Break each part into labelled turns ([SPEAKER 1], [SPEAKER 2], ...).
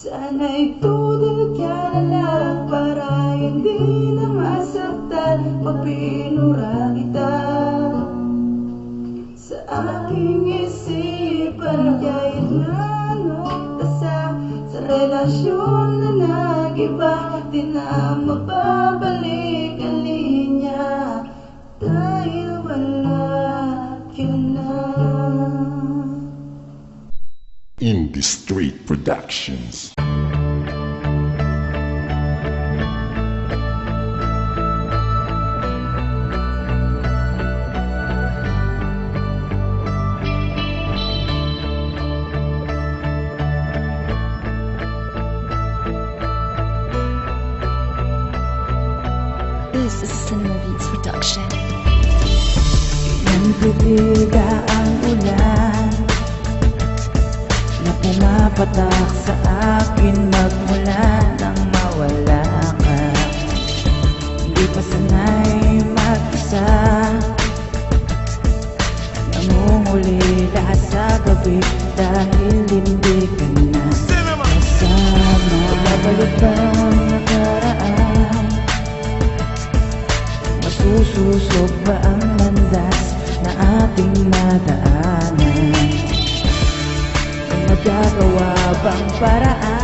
[SPEAKER 1] Sana'y tudol ka na lang para hindi na masaktan. Pag pinura kita. Sa aking isipan kahit na anong tasa Sa relasyon na nag-iba Di na mababalik ang linya. Dahil
[SPEAKER 2] Indie Street Productions.
[SPEAKER 3] This is a Cinema Beats production.
[SPEAKER 1] Pumapatak sa akin magmula nang mawala ka. Hindi pa sanay mag-isa. Nangungulila sa gabi dahil hindi ka na kasama. Babalik ang nakaraan. Masususog ba ang landas na ating nadaanan? Magagawa bang paraan?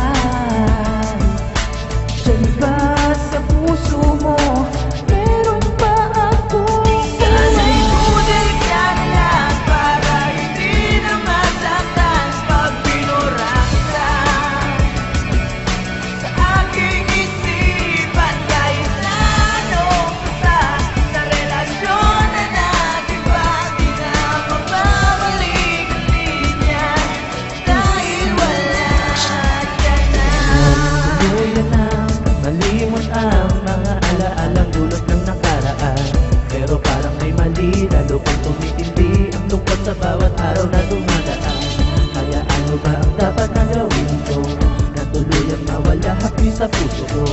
[SPEAKER 1] Araw na dumadaan. Kaya ano ba ang dapat na gawin ko? Na tuluyang mawala happy sa puso ko.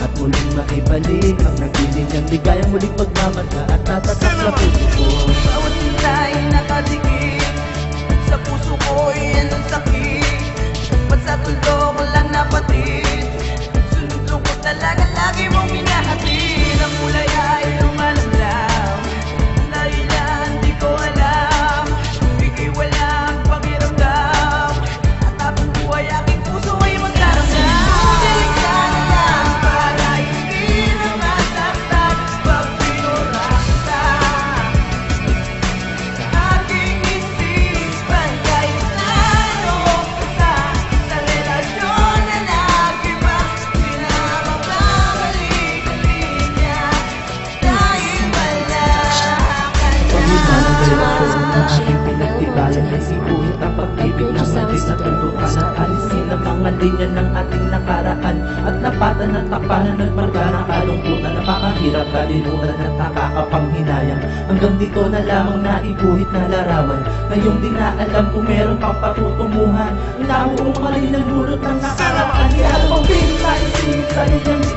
[SPEAKER 1] At muling maibalik ang nagiging niyang ligayang muling pagmamadya At tatatak sa puso ko. Bawat sila'y nakadikit Sa puso ko yan ang sakit? Ba't sa tulo ko lang napatid
[SPEAKER 4] pinagtibayan ay sibuhit ang pag-ibig ng malis na tuntukan at alisin ang mga linya ng ating nakaraan. At napatan ng tapanan at marga ng kalungkutan napakahirap kalimutan at nakakapanghinayang. Hanggang dito na lamang naibuhit na larawan. Ngayong di na alam kung meron pang patutunguhan. Inahuong mali ng dulot ng nakaraan. Kaya kung pinag-isip sa linya